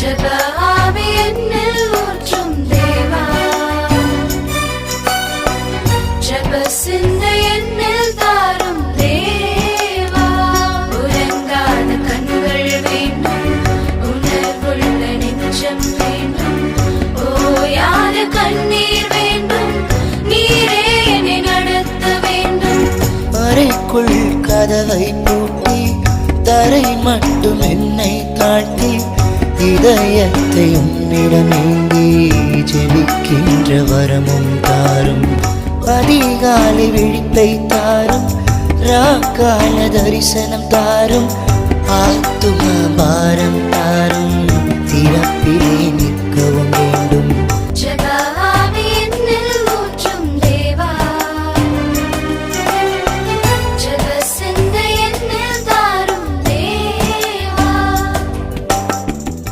ஜெப என்னில் ஊற்றும் தேவா. ஜெப சிந்தை என்னில் தாரும் தேவா. உறங்காத கண்கள் வேண்டும் உணர்வுள்ள நெஞ்சம் வேண்டும். ஓயாத கண்ணீர் வேண்டும் நீரே என்னை நடத்த வேண்டும். அறைக்குள் கதவை பூட்டி தரை மட்டும் என்னை காட்டி இதயத்தை உன்னிடமேந்தி ஜெபிக்கின்ற வரமும் தாரும். அதிகாலை விழிப்பை தாரும் ராக்கால தரிசனம் தாரும் ஆத்தும பாரம் தாரும். திறப்பிலே